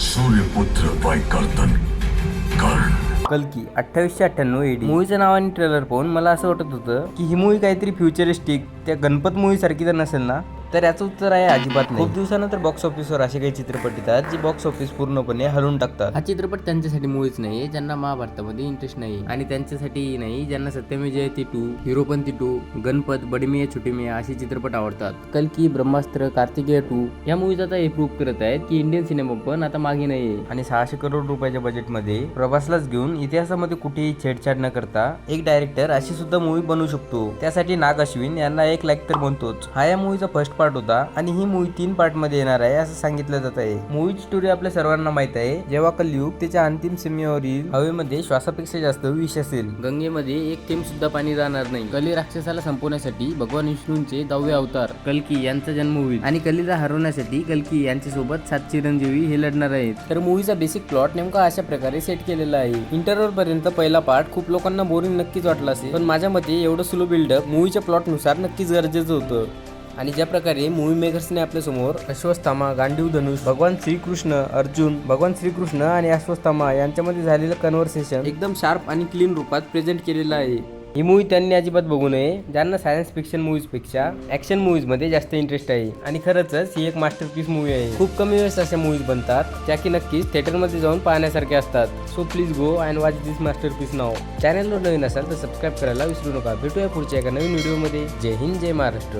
सूर्यपुत्र वैकर्तन. कर्ण कल्की अठ्ठावीसशे अठ्ठ्याण्णव एडी मूवीचं नाव आणि ट्रेलर पाहून मला असं वाटत होतं की ही मूवी काहीतरी फ्युचरिस्टिक त्या गणपत मूवी सारखी तर नसेल ना? तर याचं उत्तर आहे अजिबात नाही. खूप दिवसानंतर बॉक्स ऑफिसवर असे काही चित्रपट येतात जे बॉक्स ऑफिस पूर्णपणे हलवून टाकतात. हा चित्रपट त्यांच्यासाठी मुळीच नाही ज्यांना महाभारतामध्ये इंटरेस्ट नाही आणि त्यांच्यासाठी नाही ज्यांना सत्यमेव जयते टू हिरोपंती टू गणपत बडमिया छुटीमिया असे चित्रपट आवडतात. कल्की ब्रह्मास्त्र कार्तिकेय टू या मूवीज आता हे प्रूव्ह करत आहेत की इंडियन सिनेमा पण आता मागे नाहीये. आणि सहाशे करोड रुपयाच्या बजेटमध्ये प्रभासलाच घेऊन इतिहासामध्ये कुठेही छेडछाड न करता एक डायरेक्टर अशी सुद्धा मूवी बनवू शकतो. त्यासाठी नाग अश्विन यांना एक लाईक तर बनतोच. हा या मूवीचा फर्स्ट पार्ट होता आणि ही मूवी तीन पार्टमध्ये येणार आहे असं सांगितलं जात आहे. मूवीची स्टोरी आपल्या सर्वांना माहीत आहे. जेव्हा कलयुग त्याच्या अंतिम सीमेवरील हवेमध्ये श्वासापेक्षा जास्त विष असेल. गंगेमध्ये एक थेंब सुद्धा पाणी राहणार नाही. कली राक्षसाला संपवण्यासाठी भगवान विष्णूंचे दहावे अवतार कल्की यांचा जन्म होईल. आणि कलीला हरवण्यासाठी कल्की यांच्यासोबत सात चिरंजीवी हे लढणार आहेत. तर मूवीचा बेसिक प्लॉट नेमका अशा प्रकारे सेट केलेला आहे. इंटरव्हल पर्यंत पहिला पार्ट खूप लोकांना बोरिंग नक्कीच वाटला असेल. पण माझ्या मते एवढं स्लो बिल्डअप मूवीच्या प्लॉटनुसार नक्कीच गरजेचं होतं. आणि ज्या प्रकारे मूवी मेकर्सने आपल्यासमोर अश्वस्थामा गांडीव धनुष भगवान श्रीकृष्ण अर्जुन भगवान श्रीकृष्ण आणि अश्वस्थामा यांच्यामध्ये झालेलं कन्व्हर्सेशन एकदम शार्प आणि क्लीन रूपात प्रेझेंट केलेलं आहे. ही मूवी त्यांनी अजिबात बघू नये ज्यांना सायन्स फिक्शन मूवीजपेक्षा ॲक्शन मूवीजमध्ये जास्त इंटरेस्ट आहे. आणि खरंच ही एक मास्टरपीस मूवी आहे. खूप कमी वेळेस अशा मूवीज बनतात ज्या की नक्कीच थिएटरमध्ये जाऊन पाहण्यासारख्या असतात. So please go and watch this masterpiece नाव चॅनलवर नवीन असाल तर सबस्क्राईब करायला विसरू नका. भेटूया पुढच्या एका नवीन व्हिडिओमध्ये जय हिंद जय महाराष्ट्र.